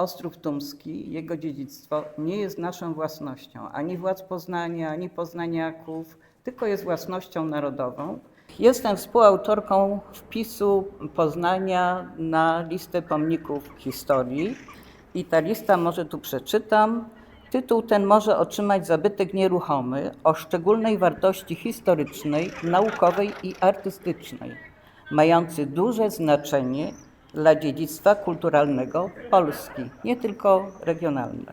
Ostrów Tumski, jego dziedzictwo nie jest naszą własnością, ani władz Poznania, ani poznaniaków, tylko jest własnością narodową. Jestem współautorką wpisu Poznania na listę pomników historii. I ta lista, może tu przeczytam, tytuł ten może otrzymać zabytek nieruchomy o szczególnej wartości historycznej, naukowej i artystycznej, mający duże znaczenie dla dziedzictwa kulturalnego Polski, nie tylko regionalne.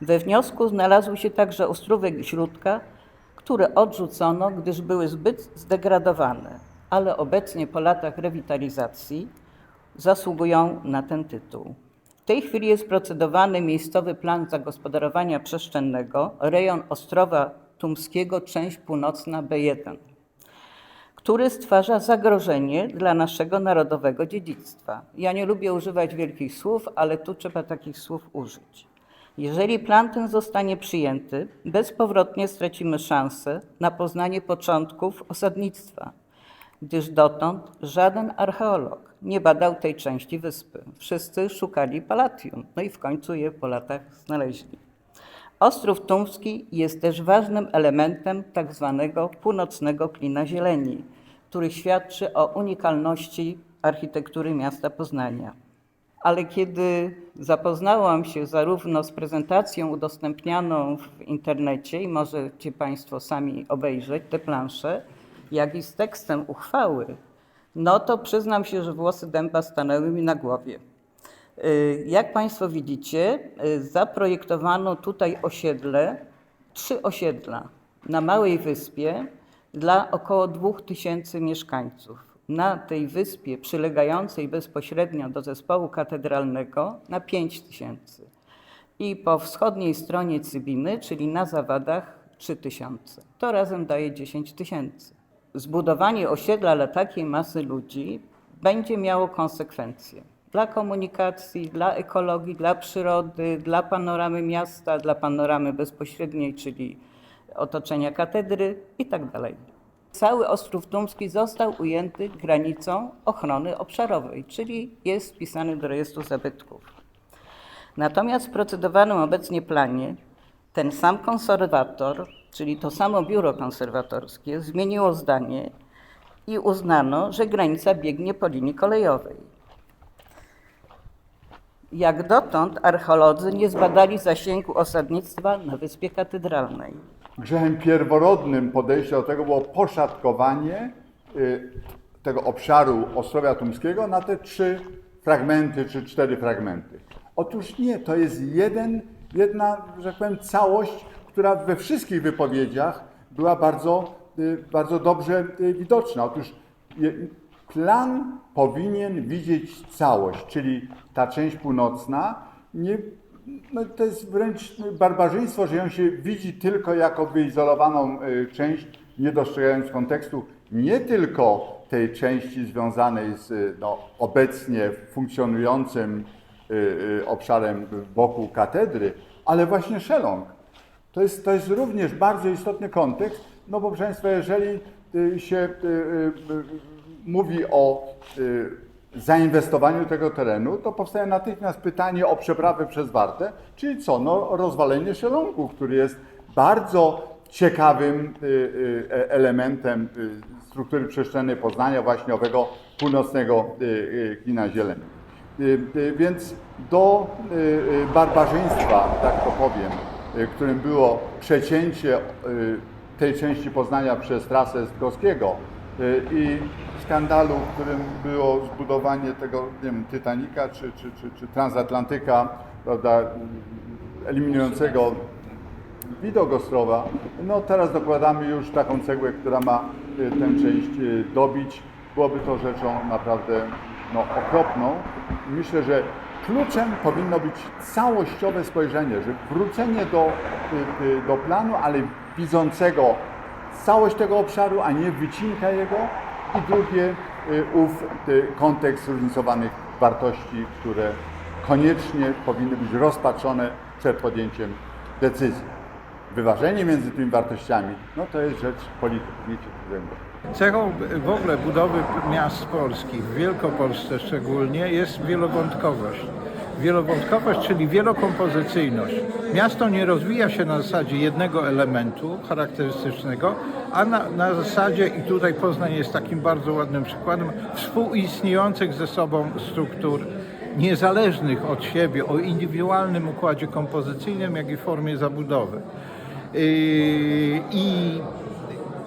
We wniosku znalazł się także ostrówek Śródka, które odrzucono, gdyż były zbyt zdegradowane, ale obecnie po latach rewitalizacji zasługują na ten tytuł. W tej chwili jest procedowany miejscowy plan zagospodarowania przestrzennego, rejon Ostrowa Tumskiego, część północna B1 który stwarza zagrożenie dla naszego narodowego dziedzictwa. Ja nie lubię używać wielkich słów, ale tu trzeba takich słów użyć. Jeżeli plan ten zostanie przyjęty, bezpowrotnie stracimy szansę na poznanie początków osadnictwa, gdyż dotąd żaden archeolog nie badał tej części wyspy. Wszyscy szukali palatium, no i w końcu je po latach znaleźli. Ostrów Tumski jest też ważnym elementem tak zwanego północnego klina zieleni, który świadczy o unikalności architektury miasta Poznania. Ale kiedy zapoznałam się zarówno z prezentacją udostępnianą w internecie i możecie Państwo sami obejrzeć te plansze, jak i z tekstem uchwały, no to przyznam się, że włosy dęba stanęły mi na głowie. Y, Jak Państwo widzicie, y, zaprojektowano tutaj osiedle, trzy osiedla na małej wyspie dla około 2000 mieszkańców. Na tej wyspie przylegającej bezpośrednio do zespołu katedralnego na 5000 i po wschodniej stronie Cybiny, czyli na zawadach 3000. To razem daje 10 tysięcy. Zbudowanie osiedla dla takiej masy ludzi będzie miało konsekwencje dla komunikacji, dla ekologii, dla przyrody, dla panoramy miasta, dla panoramy bezpośredniej, czyli otoczenia katedry i tak dalej. Cały Ostrów Tumski został ujęty granicą ochrony obszarowej, czyli jest wpisany do rejestru zabytków. Natomiast w procedowanym obecnie planie ten sam konserwator, czyli to samo biuro konserwatorskie, zmieniło zdanie i uznano, że granica biegnie po linii kolejowej. Jak dotąd archeolodzy nie zbadali zasięgu osadnictwa na Wyspie Katedralnej. Grzechem pierworodnym podejścia do tego było poszatkowanie y, tego obszaru Ostrowia Tumskiego na te trzy fragmenty czy cztery fragmenty. Otóż nie, to jest jeden, jedna, że tak powiem, całość, która we wszystkich wypowiedziach była bardzo, y, bardzo dobrze y, widoczna. Otóż plan powinien widzieć całość, czyli ta część północna nie, no to jest wręcz barbarzyństwo, że ją się widzi tylko jako wyizolowaną y, część, nie dostrzegając kontekstu nie tylko tej części związanej z y, no, obecnie funkcjonującym y, obszarem wokół katedry, ale właśnie Szelong. To jest, to jest również bardzo istotny kontekst, no bo proszę Państwa, jeżeli się mówi o zainwestowaniu tego terenu, to powstaje natychmiast pytanie o przeprawę przez Wartę, czyli co? No, rozwalenie Szelongu, który jest bardzo ciekawym y, y, e- elementem y, struktury przestrzennej Poznania, właśnie owego północnego klina zieleni. Więc do barbarzyństwa, tak to powiem, którym było przecięcie tej części Poznania przez trasę Zdrowskiego i skandalu, którym było zbudowanie tego, nie wiem, Titanica czy, czy, czy, czy Transatlantyka, prawda, eliminującego widok Ostrowa, no teraz dokładamy już taką cegłę, która ma y, tę część y, dobić. Byłoby to rzeczą naprawdę no, okropną. Myślę, że kluczem powinno być całościowe spojrzenie, że wrócenie do, y, y, do planu, ale widzącego całość tego obszaru, a nie wycinka jego. I drugie, y, ów y, kontekst zróżnicowanych wartości, które koniecznie powinny być rozpatrzone przed podjęciem decyzji. Wyważenie między tymi wartościami, no to jest rzecz polityków, nie cudownego. Cechą w ogóle budowy miast polskich, w Wielkopolsce szczególnie, jest wielowątkowość. Wielowątkowość, czyli wielokompozycyjność. Miasto nie rozwija się na zasadzie jednego elementu charakterystycznego, a na, na zasadzie, i tutaj Poznań jest takim bardzo ładnym przykładem, współistniejących ze sobą struktur niezależnych od siebie, o indywidualnym układzie kompozycyjnym, jak i formie zabudowy. Yy, I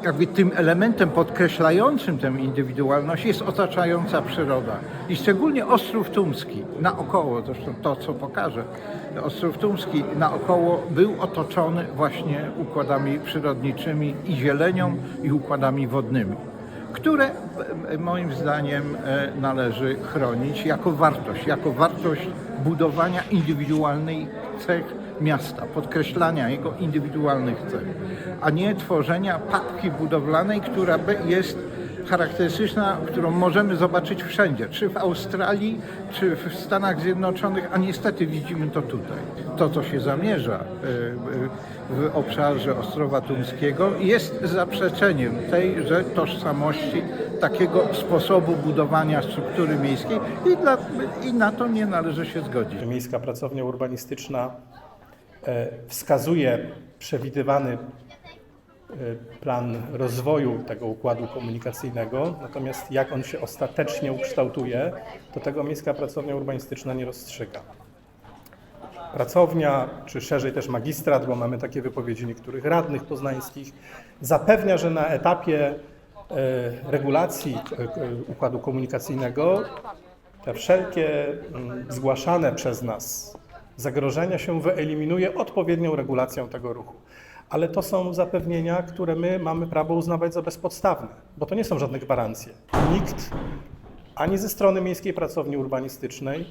jakby tym elementem podkreślającym tę indywidualność jest otaczająca przyroda. I szczególnie Ostrów Tumski, naokoło, zresztą to co pokażę, Ostrów Tumski naokoło był otoczony właśnie układami przyrodniczymi i zielenią i układami wodnymi, które e, moim zdaniem e, należy chronić jako wartość, jako wartość budowania indywidualnej cech miasta, podkreślania jego indywidualnych cech, a nie tworzenia papki budowlanej, która jest charakterystyczna, którą możemy zobaczyć wszędzie, czy w Australii, czy w Stanach Zjednoczonych, a niestety widzimy to tutaj. To, co się zamierza y, y, w obszarze Ostrowa Tumskiego jest zaprzeczeniem tejże tożsamości, takiego sposobu budowania struktury miejskiej i, dla, i na to nie należy się zgodzić. Miejska Pracownia Urbanistyczna e, wskazuje przewidywany e, plan rozwoju tego układu komunikacyjnego, natomiast jak on się ostatecznie ukształtuje, to tego Miejska Pracownia Urbanistyczna nie rozstrzyga. Pracownia, czy szerzej też magistrat, bo mamy takie wypowiedzi niektórych radnych poznańskich, zapewnia, że na etapie e, regulacji e, układu komunikacyjnego te wszelkie mm, zgłaszane przez nas zagrożenia się wyeliminuje odpowiednią regulacją tego ruchu. Ale to są zapewnienia, które my mamy prawo uznawać za bezpodstawne, bo to nie są żadne gwarancje. Nikt ani ze strony Miejskiej Pracowni Urbanistycznej,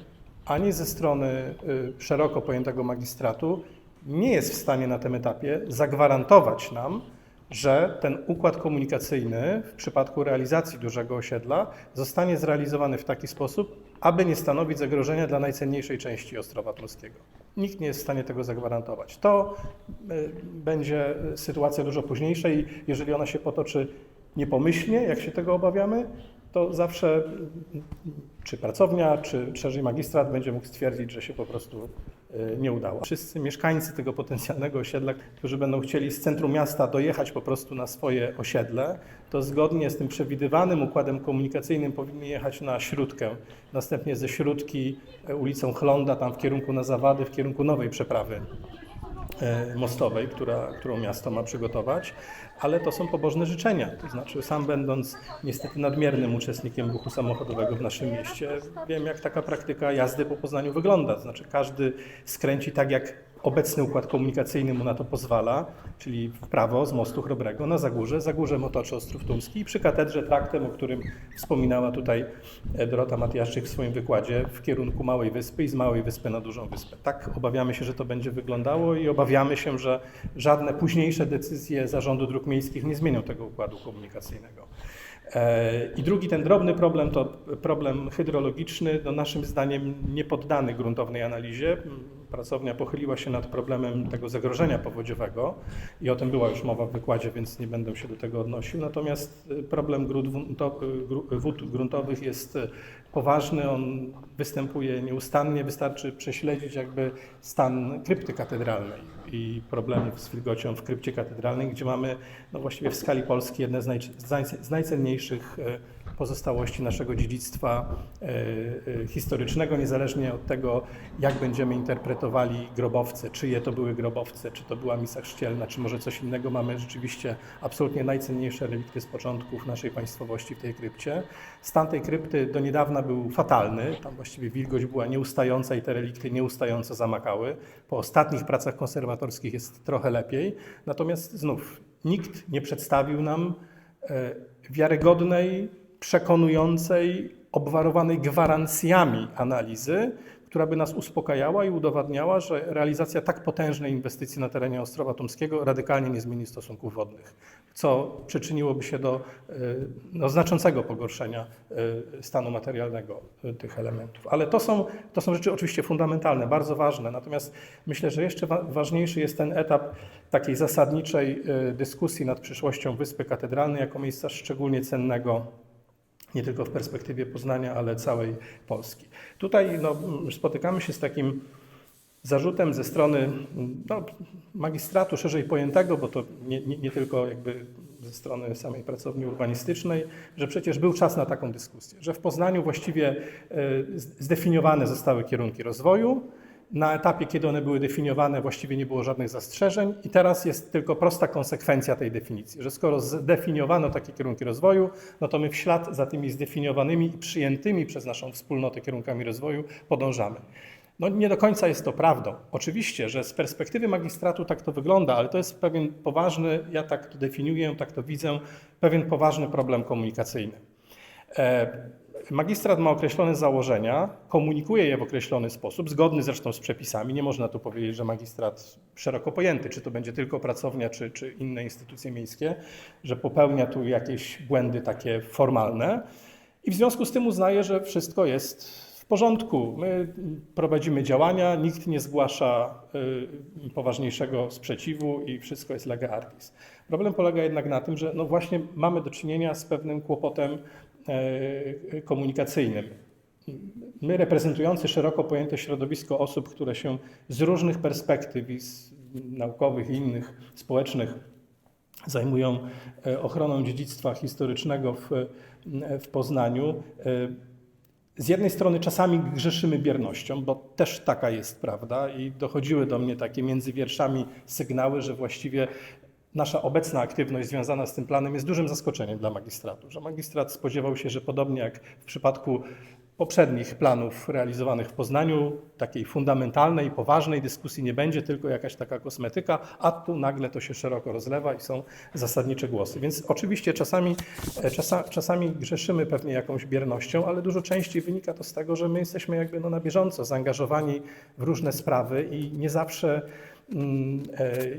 ani ze strony y, szeroko pojętego magistratu nie jest w stanie na tym etapie zagwarantować nam, że ten układ komunikacyjny w przypadku realizacji dużego osiedla zostanie zrealizowany w taki sposób, aby nie stanowić zagrożenia dla najcenniejszej części Ostrowa Truskiego. Nikt nie jest w stanie tego zagwarantować. To y, będzie y, sytuacja dużo późniejsza i jeżeli ona się potoczy niepomyślnie, jak się tego obawiamy, to zawsze czy pracownia, czy szerzej magistrat będzie mógł stwierdzić, że się po prostu nie udało. Wszyscy mieszkańcy tego potencjalnego osiedla, którzy będą chcieli z centrum miasta dojechać po prostu na swoje osiedle, to zgodnie z tym przewidywanym układem komunikacyjnym powinni jechać na Śródkę, następnie ze Śródki e, ulicą Chlonda, tam w kierunku na Zawady, w kierunku nowej przeprawy e, mostowej, która, którą miasto ma przygotować, ale to są pobożne życzenia. To znaczy, sam będąc niestety nadmiernym uczestnikiem ruchu samochodowego w naszym mieście, wiem, jak taka praktyka jazdy po Poznaniu wygląda. To znaczy, każdy skręci tak, jak obecny układ komunikacyjny mu na to pozwala, czyli w prawo z mostu Chrobrego na Zagórze, Zagórze Motoczy Ostrów Tumski i przy katedrze traktem, o którym wspominała tutaj e, Dorota Matiaszczyk w swoim wykładzie, w kierunku Małej Wyspy i z Małej Wyspy na Dużą Wyspę. Tak obawiamy się, że to będzie wyglądało i obawiamy się, że żadne późniejsze decyzje Zarządu Dróg Miejskich nie zmienią tego układu komunikacyjnego. E, I drugi, ten drobny problem to problem hydrologiczny, no naszym zdaniem nie poddany gruntownej analizie. Pracownia pochyliła się nad problemem tego zagrożenia powodziowego i o tym była już mowa w wykładzie, więc nie będę się do tego odnosił. Natomiast y, problem gru- wód gruntowych jest poważny, on występuje nieustannie, wystarczy prześledzić jakby stan krypty katedralnej i problemów z wilgocią w krypcie katedralnej, gdzie mamy no właściwie w skali Polski jedne z, z najcenniejszych e, pozostałości naszego dziedzictwa e, e, historycznego, niezależnie od tego, jak będziemy interpretowali grobowce, czyje to były grobowce, czy to była misa chrzcielna, czy może coś innego. Mamy rzeczywiście absolutnie najcenniejsze relikty z początków naszej państwowości w tej krypcie. Stan tej krypty do niedawna był fatalny, tam właściwie wilgoć była nieustająca i te relikty nieustająco zamakały. Po ostatnich pracach konserwatorskich jest trochę lepiej, natomiast znów nikt nie przedstawił nam e, wiarygodnej, przekonującej, obwarowanej gwarancjami analizy, która by nas uspokajała i udowadniała, że realizacja tak potężnej inwestycji na terenie Ostrowa Tumskiego radykalnie nie zmieni stosunków wodnych, co przyczyniłoby się do e, no, znaczącego pogorszenia e, stanu materialnego e, tych elementów. Ale to są, to są rzeczy oczywiście fundamentalne, bardzo ważne, natomiast myślę, że jeszcze wa- ważniejszy jest ten etap takiej zasadniczej dyskusji nad przyszłością Wyspy Katedralnej jako miejsca szczególnie cennego nie tylko w perspektywie Poznania, ale całej Polski. Tutaj no, spotykamy się z takim zarzutem ze strony no, magistratu szerzej pojętego, bo to nie, nie, nie tylko jakby ze strony samej pracowni urbanistycznej, że przecież był czas na taką dyskusję, że w Poznaniu właściwie e, zdefiniowane zostały kierunki rozwoju, na etapie, kiedy one były definiowane, właściwie nie było żadnych zastrzeżeń, i teraz jest tylko prosta konsekwencja tej definicji, że skoro zdefiniowano takie kierunki rozwoju, no to my w ślad za tymi zdefiniowanymi i przyjętymi przez naszą wspólnotę kierunkami rozwoju podążamy. No nie do końca jest to prawdą. Oczywiście, że z perspektywy magistratu tak to wygląda, ale to jest pewien poważny, ja tak to definiuję, tak to widzę, pewien poważny problem komunikacyjny. Magistrat ma określone założenia, komunikuje je w określony sposób, zgodny zresztą z przepisami. Nie można tu powiedzieć, że magistrat szeroko pojęty, czy to będzie tylko pracownia, czy, czy inne instytucje miejskie, że popełnia tu jakieś błędy takie formalne. I w związku z tym uznaje, że wszystko jest w porządku. My prowadzimy działania, nikt nie zgłasza y, poważniejszego sprzeciwu i wszystko jest lega artis. Problem polega jednak na tym, że no właśnie mamy do czynienia z pewnym kłopotem komunikacyjnym. My reprezentujący szeroko pojęte środowisko osób, które się z różnych perspektyw i naukowych i innych społecznych zajmują e, ochroną dziedzictwa historycznego w, w Poznaniu. e, z jednej strony czasami grzeszymy biernością, bo też taka jest prawda i dochodziły do mnie takie między wierszami sygnały, że właściwie nasza obecna aktywność związana z tym planem jest dużym zaskoczeniem dla magistratu, że magistrat spodziewał się, że podobnie jak w przypadku poprzednich planów realizowanych w Poznaniu, takiej fundamentalnej, poważnej dyskusji nie będzie, tylko jakaś taka kosmetyka, a tu nagle to się szeroko rozlewa i są zasadnicze głosy. Więc oczywiście czasami, e, czasa, czasami grzeszymy pewnie jakąś biernością, ale dużo częściej wynika to z tego, że my jesteśmy jakby no na bieżąco zaangażowani w różne sprawy i nie zawsze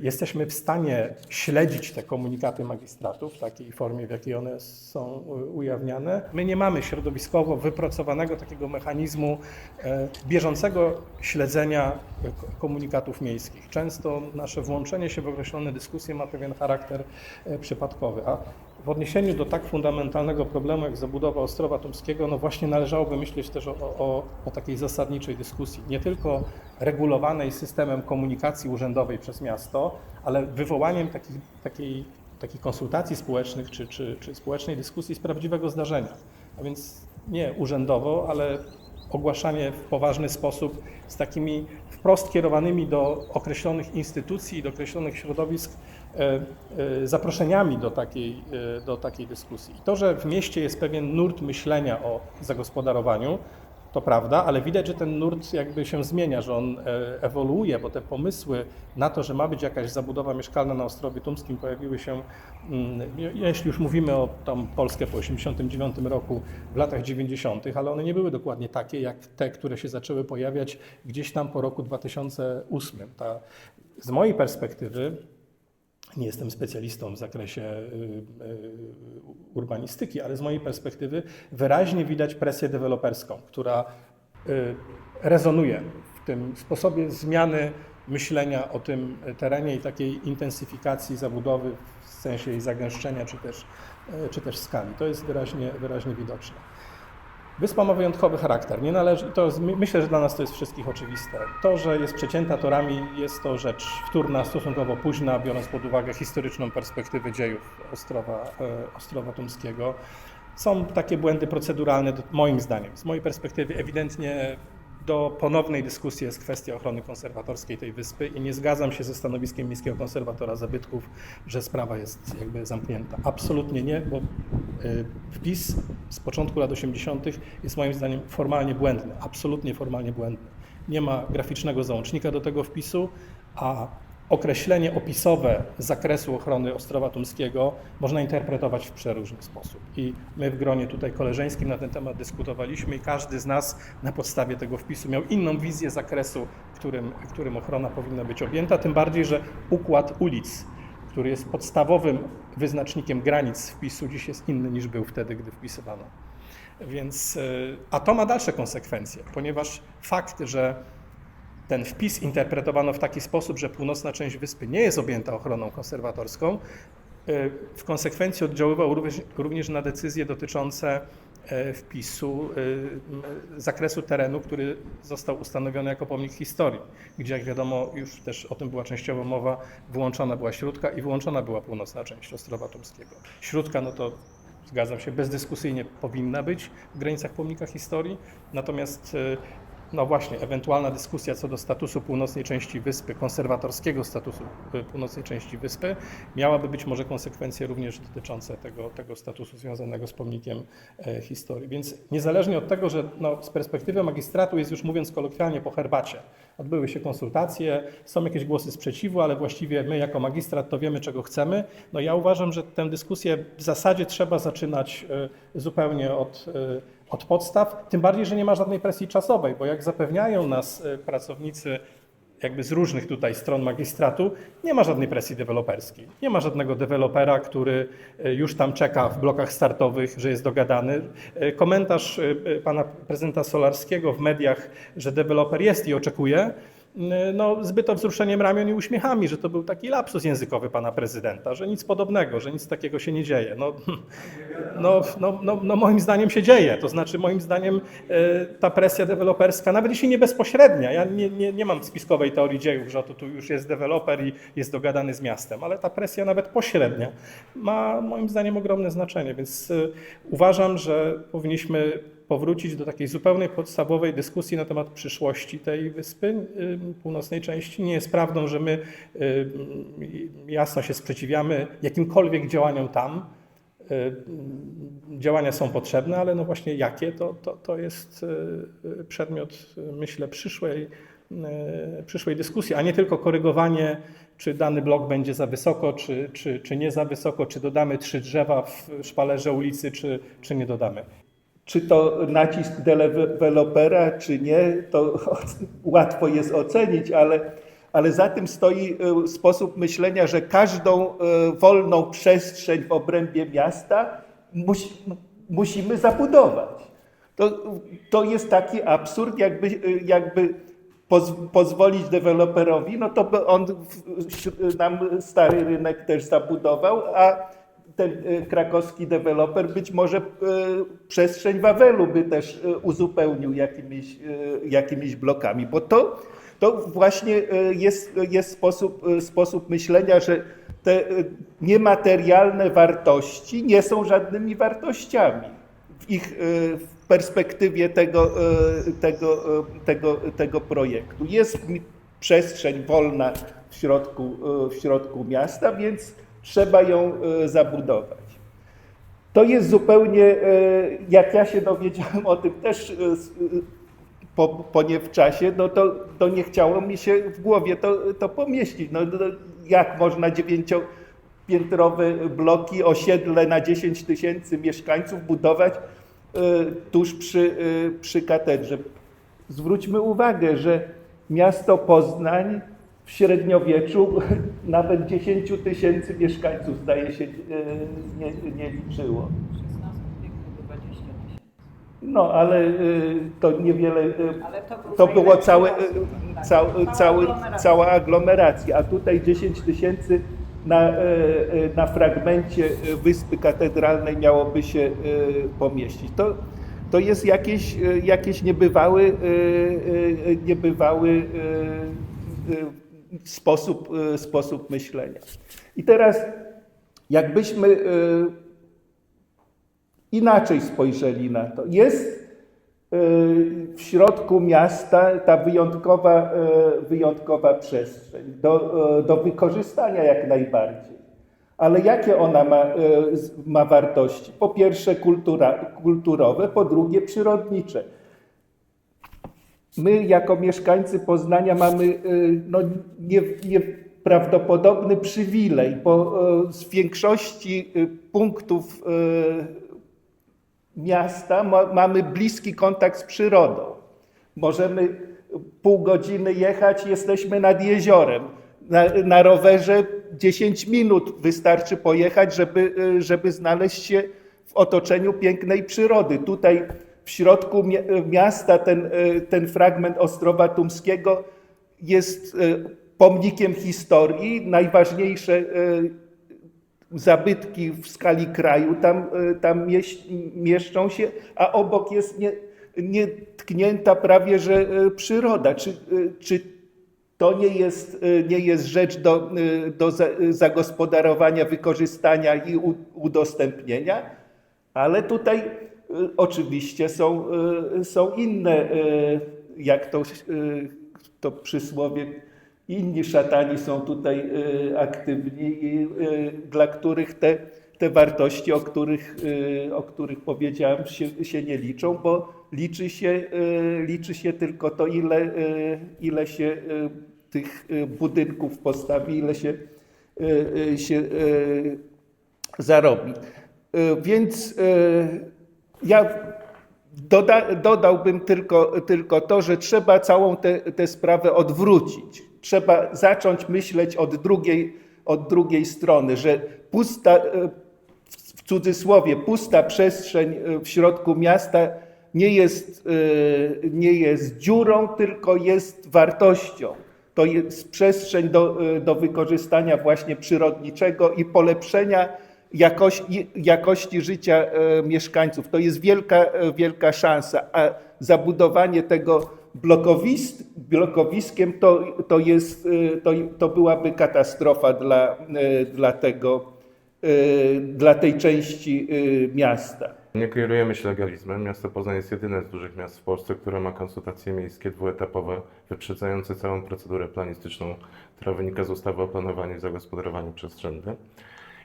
jesteśmy w stanie śledzić te komunikaty magistratów w takiej formie, w jakiej one są e, ujawniane. My nie mamy środowiskowo wypracowanego takiego mechanizmu e, bieżącego śledzenia e, ko- komunikatów miejskich. Często nasze włączenie się w określone dyskusje ma pewien charakter e, przypadkowy, a w odniesieniu do tak fundamentalnego problemu jak zabudowa Ostrowa Tumskiego, no właśnie należałoby myśleć też o, o, o takiej zasadniczej dyskusji, nie tylko regulowanej systemem komunikacji urzędowej przez miasto, ale wywołaniem takich, takiej, takich konsultacji społecznych czy, czy, czy społecznej dyskusji z prawdziwego zdarzenia. A więc nie urzędowo, ale ogłaszanie w poważny sposób z takimi wprost kierowanymi do określonych instytucji i do określonych środowisk e, e, zaproszeniami do takiej, e, do takiej dyskusji. I to, że w mieście jest pewien nurt myślenia o zagospodarowaniu, to prawda, ale widać, że ten nurt jakby się zmienia, że on e, ewoluuje, bo te pomysły na to, że ma być jakaś zabudowa mieszkalna na Ostrowie Tumskim pojawiły się, mm, je- jeśli już mówimy o tam Polskę po 1989 roku, w latach 90., ale one nie były dokładnie takie, jak te, które się zaczęły pojawiać gdzieś tam po roku 2008. Ta, z mojej perspektywy, nie jestem specjalistą w zakresie y, y, urbanistyki, ale z mojej perspektywy wyraźnie widać presję deweloperską, która y, rezonuje w tym sposobie zmiany myślenia o tym terenie i takiej intensyfikacji zabudowy w sensie jej zagęszczenia czy też, czy też skali. To jest wyraźnie, wyraźnie widoczne. Wyspa ma wyjątkowy charakter. Nie należy, to jest, my- myślę, że dla nas to jest wszystkich oczywiste. To, że jest przecięta torami, jest to rzecz wtórna, stosunkowo późna, biorąc pod uwagę historyczną perspektywę dziejów Ostrowa, e, Ostrowa Tumskiego. Są takie błędy proceduralne, moim zdaniem. Z mojej perspektywy ewidentnie do ponownej dyskusji jest kwestia ochrony konserwatorskiej tej wyspy i nie zgadzam się ze stanowiskiem Miejskiego Konserwatora Zabytków, że sprawa jest jakby zamknięta. Absolutnie nie, bo y, wpis z początku lat 80. jest moim zdaniem formalnie błędny, absolutnie formalnie błędny. Nie ma graficznego załącznika do tego wpisu, a określenie opisowe zakresu ochrony Ostrowa Tumskiego można interpretować w przeróżny sposób. I my w gronie tutaj koleżeńskim na ten temat dyskutowaliśmy i każdy z nas na podstawie tego wpisu miał inną wizję zakresu, którym, którym ochrona powinna być objęta, tym bardziej, że układ ulic, który jest podstawowym wyznacznikiem granic wpisu, dziś jest inny niż był wtedy, gdy wpisywano. Więc, y, a to ma dalsze konsekwencje, ponieważ fakt, że ten wpis interpretowano w taki sposób, że północna część wyspy nie jest objęta ochroną konserwatorską, e, w konsekwencji oddziaływał również, również na decyzje dotyczące e, wpisu m, zakresu terenu, który został ustanowiony jako pomnik historii, gdzie jak wiadomo już też o tym była częściowo mowa, wyłączona była Śródka i wyłączona była północna część Ostrowa Tumskiego. Śródka no to zgadzam się, bezdyskusyjnie powinna być w granicach pomnika historii, natomiast e, no właśnie, ewentualna dyskusja co do statusu północnej części wyspy, konserwatorskiego statusu y, północnej części wyspy, miałaby być może konsekwencje również dotyczące tego, tego statusu związanego z pomnikiem e, historii. Więc niezależnie od tego, że no, z perspektywy magistratu jest już mówiąc kolokwialnie po herbacie, odbyły się konsultacje, są jakieś głosy sprzeciwu, ale właściwie my jako magistrat to wiemy, czego chcemy. No ja uważam, że tę dyskusję w zasadzie trzeba zaczynać e, zupełnie od e, od podstaw, tym bardziej, że nie ma żadnej presji czasowej, bo jak zapewniają nas e, pracownicy jakby z różnych tutaj stron magistratu, nie ma żadnej presji deweloperskiej. Nie ma żadnego dewelopera, który e, już tam czeka w blokach startowych, że jest dogadany. E, Komentarz pana prezydenta Solarskiego w mediach, że deweloper jest i oczekuje, no, zbyto wzruszeniem ramion i uśmiechami, że to był taki lapsus językowy pana prezydenta, że nic podobnego, że nic takiego się nie dzieje. No, no, no, no, no moim zdaniem się dzieje. To znaczy, moim zdaniem e, ta presja deweloperska, nawet jeśli nie bezpośrednia, ja nie, nie, nie mam spiskowej teorii dziejów, że oto tu już jest deweloper i jest dogadany z miastem, ale ta presja nawet pośrednia ma moim zdaniem ogromne znaczenie, więc e, uważam, że powinniśmy powrócić do takiej zupełnej podstawowej dyskusji na temat przyszłości tej wyspy północnej części. Nie jest prawdą, że my jasno się sprzeciwiamy jakimkolwiek działaniom tam. Działania są potrzebne, ale no właśnie jakie, to, to, to jest y, przedmiot, y, myślę, przyszłej, y, przyszłej dyskusji, a nie tylko korygowanie, czy dany blok będzie za wysoko, czy, czy, czy nie za wysoko, czy dodamy trzy drzewa w szpalerze ulicy, czy, czy nie dodamy. Czy to nacisk dewelopera, czy nie, to łatwo jest ocenić, ale, ale za tym stoi e, sposób myślenia, że każdą e, wolną przestrzeń w obrębie miasta musi, musimy zabudować. To, to jest taki absurd, jakby, e, jakby poz, pozwolić deweloperowi, no to by on nam stary rynek też zabudował, a ten e, krakowski deweloper być może e, przestrzeń Wawelu by też e, uzupełnił jakimiś, jakimiś blokami, bo to, to właśnie jest, jest sposób, sposób myślenia, że te niematerialne wartości nie są żadnymi wartościami w ich w perspektywie tego, tego, tego, tego projektu. Jest przestrzeń wolna w środku, w środku miasta, więc trzeba ją e, zabudować. To jest zupełnie, e, jak ja się dowiedziałem o tym też e, po, po nie w czasie, no to, to nie chciało mi się w głowie to, to pomieścić. No, no, jak można dziewięciopiętrowe bloki, osiedle na 10 tysięcy mieszkańców budować tuż przy, przy katedrze? Zwróćmy uwagę, że miasto Poznań w średniowieczu nawet 10 tysięcy mieszkańców, zdaje się, e, nie, nie liczyło. No, ale e, to niewiele. e, Ale to był To było całe, Tak, cał, cała aglomeracja. a tutaj 10 tysięcy na, na fragmencie Wyspy Katedralnej miałoby się pomieścić. To, to jest jakiś, jakiś niebywały, niebywały sposób, e, sposób myślenia. I teraz, jakbyśmy e, inaczej spojrzeli na to. Jest e, w środku miasta ta wyjątkowa, wyjątkowa przestrzeń do, do wykorzystania jak najbardziej. Ale jakie ona ma, ma wartości? Po pierwsze kultura, kulturowe, po drugie przyrodnicze. My jako mieszkańcy Poznania mamy e, no, nie, nieprawdopodobny przywilej, bo e, z większości e, punktów miasta ma, mamy bliski kontakt z przyrodą. Możemy pół godziny jechać, jesteśmy nad jeziorem. Na, na rowerze 10 minut wystarczy pojechać, żeby, y, żeby znaleźć się w otoczeniu pięknej przyrody. Tutaj w środku mi- miasta ten, y, ten fragment Ostrowa Tumskiego jest y, pomnikiem historii. Najważniejsze zabytki w skali kraju tam, e, tam mieszczą się, a obok jest nie, nietknięta prawie że e, przyroda. Czy, e, czy to nie jest, e, nie jest rzecz do, e, do za- zagospodarowania, wykorzystania i udostępnienia? Ale tutaj e, oczywiście są, e, są inne, e, jak to, to przysłowie, inni szatani są tutaj aktywni, dla których te, te wartości, o których, o których powiedziałem, się, się nie liczą, bo liczy się, liczy się tylko to, ile, ile się tych budynków postawi, ile się, się zarobi. Więc ja doda, dodałbym tylko, tylko to, że trzeba całą tę sprawę odwrócić. Trzeba zacząć myśleć od drugiej, od drugiej strony, że pusta, w w cudzysłowie, pusta przestrzeń e, w środku miasta nie jest, e, nie jest dziurą, tylko jest wartością. To jest przestrzeń do, e, do wykorzystania właśnie przyrodniczego i polepszenia jakości, jakości życia e, mieszkańców. To jest wielka, e, wielka szansa, a zabudowanie tego blokowis, blokowiskiem to, to, jest, e, to, to byłaby katastrofa dla, dla, tego, dla tej części miasta. Nie kierujemy się legalizmem. Miasto Poznań jest jedyne z dużych miast w Polsce, które ma konsultacje miejskie dwuetapowe, wyprzedzające całą procedurę planistyczną, która wynika z ustawy o planowaniu i zagospodarowaniu przestrzennym.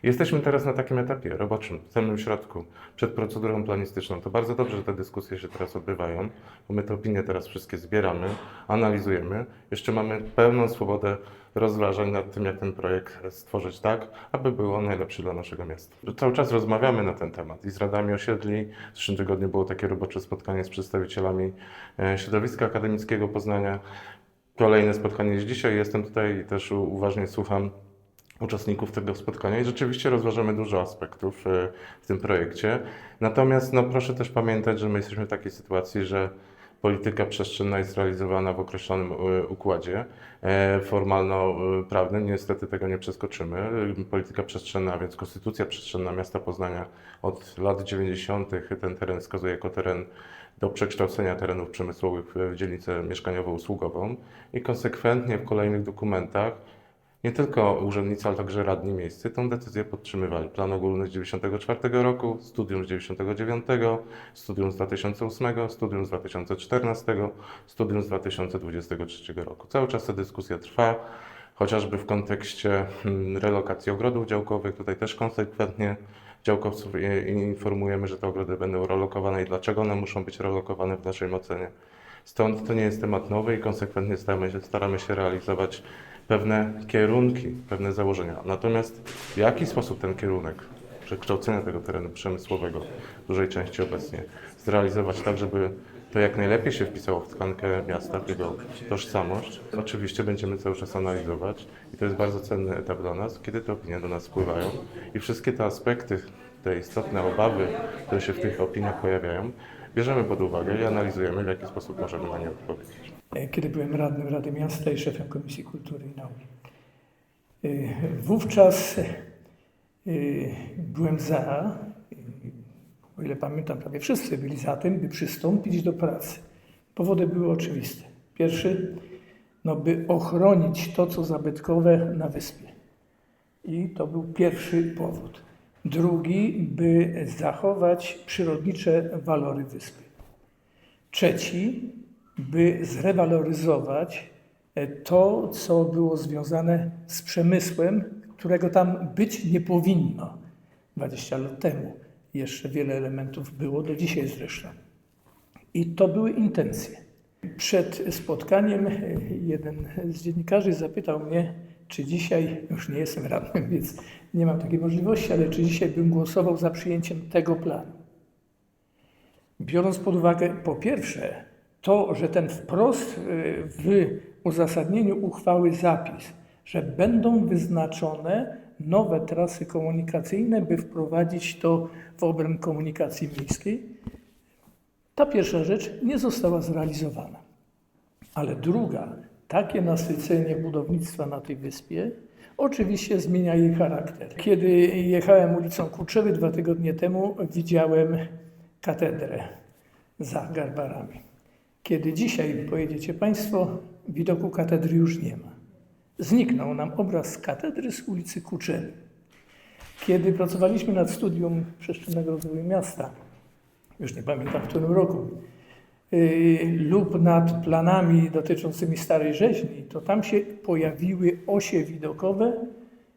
Jesteśmy teraz na takim etapie roboczym, w samym środku, przed procedurą planistyczną. To bardzo dobrze, że te dyskusje się teraz odbywają, bo my te opinie teraz wszystkie zbieramy, analizujemy. Jeszcze mamy pełną swobodę rozważań nad tym, jak ten projekt stworzyć tak, aby był on najlepszy dla naszego miasta. Cały czas rozmawiamy na ten temat i z radami osiedli. W zeszłym tygodniu było takie robocze spotkanie z przedstawicielami e, środowiska akademickiego Poznania. Kolejne spotkanie jest dzisiaj. Jestem tutaj i też uważnie słucham uczestników tego spotkania i rzeczywiście rozważamy dużo aspektów e, w tym projekcie. Natomiast no, proszę też pamiętać, że my jesteśmy w takiej sytuacji, że polityka przestrzenna jest realizowana w określonym e, układzie e, formalno-prawnym. Niestety tego nie przeskoczymy. Polityka przestrzenna, a więc konstytucja przestrzenna miasta Poznania od lat 90. ten teren wskazuje jako teren do przekształcenia terenów przemysłowych w dzielnicę mieszkaniowo-usługową i konsekwentnie w kolejnych dokumentach nie tylko urzędnicy, ale także radni miejscy tą decyzję podtrzymywali. Plan ogólny z 1994 roku, studium z 1999, studium z 2008, studium z 2014, studium z 2023 roku. Cały czas ta dyskusja trwa, chociażby w kontekście mm, relokacji ogrodów działkowych. Tutaj też konsekwentnie działkowców i informujemy, że te ogrody będą relokowane i dlaczego one muszą być relokowane w naszej ocenie. Stąd to nie jest temat nowy i konsekwentnie staramy się, staramy się realizować pewne kierunki, pewne założenia. Natomiast w jaki sposób ten kierunek przekształcenia tego terenu przemysłowego w dużej części obecnie zrealizować tak, żeby to jak najlepiej się wpisało w tkankę miasta, w jego tożsamość, oczywiście będziemy cały czas analizować i to jest bardzo cenny etap dla nas, kiedy te opinie do nas spływają i wszystkie te aspekty, te istotne obawy, które się w tych opiniach pojawiają, bierzemy pod uwagę i analizujemy, w jaki sposób możemy na nie odpowiedzieć. E, kiedy byłem radnym Rady Miasta i szefem Komisji Kultury i Nauki. E, Wówczas e, byłem za, o ile pamiętam, prawie wszyscy byli za tym, by przystąpić do pracy. Powody były oczywiste. Pierwszy, no by ochronić to, co zabytkowe na wyspie. I to był pierwszy powód. Drugi, by zachować przyrodnicze walory wyspy. Trzeci, by zrewaloryzować e, to, co było związane z przemysłem, którego tam być nie powinno. 20 lat temu jeszcze wiele elementów było, do dzisiaj zresztą. I to były intencje. Przed spotkaniem e, jeden z dziennikarzy zapytał mnie, czy dzisiaj, już nie jestem radnym, więc nie mam takiej możliwości, ale czy dzisiaj bym głosował za przyjęciem tego planu. Biorąc pod uwagę, po pierwsze, to, że ten wprost y, w uzasadnieniu uchwały zapis, że będą wyznaczone nowe trasy komunikacyjne, by wprowadzić to w obręb komunikacji miejskiej, ta pierwsza rzecz nie została zrealizowana. Ale druga, takie nasycenie budownictwa na tej wyspie oczywiście zmienia jej charakter. Kiedy jechałem ulicą Kuczewy dwa tygodnie temu, widziałem katedrę za Garbarami. Kiedy dzisiaj pojedziecie Państwo, widoku katedry już nie ma. Zniknął nam obraz katedry z ulicy Kuczewy. Kiedy pracowaliśmy nad studium przestrzennego rozwoju miasta, już nie pamiętam w którym roku, yy, lub nad planami dotyczącymi Starej Rzeźni, to tam się pojawiły osie widokowe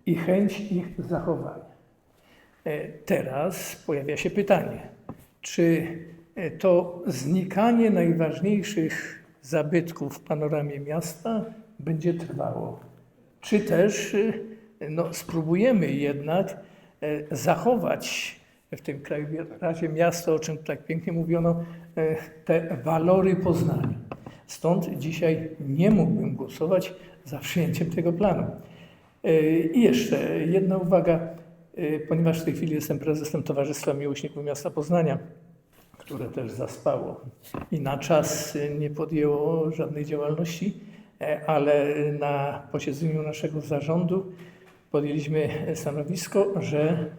i chęć ich zachowania. E, Teraz pojawia się pytanie, czy to znikanie najważniejszych zabytków w panoramie miasta będzie trwało? Czy też e, no, spróbujemy jednak e, zachować w tym krajobrazie miasta, o czym tak pięknie mówiono, e, te walory Poznania. Stąd dzisiaj nie mógłbym głosować za przyjęciem tego planu. E, I jeszcze jedna uwaga, ponieważ w tej chwili jestem prezesem Towarzystwa Miłośników Miasta Poznania, które też zaspało i na czas e, nie podjęło żadnej działalności, e, ale na posiedzeniu naszego zarządu podjęliśmy stanowisko, że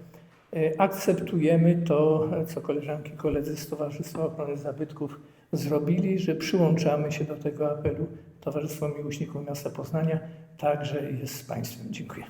e, akceptujemy to, co koleżanki i koledzy z Towarzystwa Ochrony Zabytków zrobili, że przyłączamy się do tego apelu Towarzystwa Miłośników Miasta Poznania, także jest z Państwem. Dziękuję.